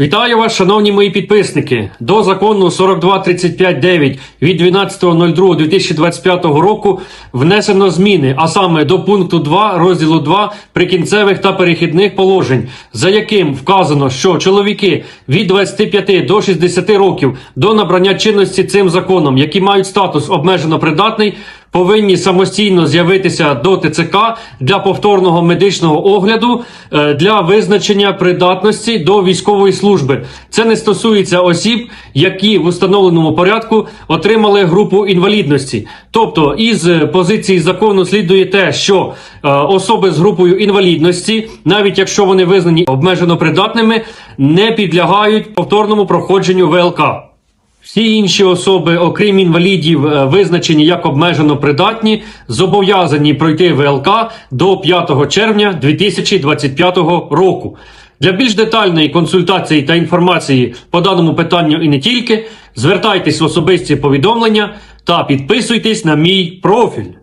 Вітаю вас, шановні мої підписники. До закону 4235.9 від 12.02.2025 року внесено зміни, а саме до пункту 2 розділу 2 прикінцевих та перехідних положень, за яким вказано, що чоловіки від 25 до 60 років до набрання чинності цим законом, які мають статус обмежено придатний, повинні самостійно з'явитися до ТЦК для повторного медичного огляду е, для визначення придатності до військової служби. Це не стосується осіб, які в установленому порядку отримали групу інвалідності. Тобто, із позиції закону слідує те, що е, особи з групою інвалідності, навіть якщо вони визнані обмежено придатними, не підлягають повторному проходженню ВЛК. Всі інші особи, окрім інвалідів, е, визначені як обмежено придатні, зобов'язані пройти ВЛК до 5 червня 2025 року. Для більш детальної консультації та інформації по даному питанню і не тільки, звертайтесь в особисті повідомлення та підписуйтесь на мій профіль.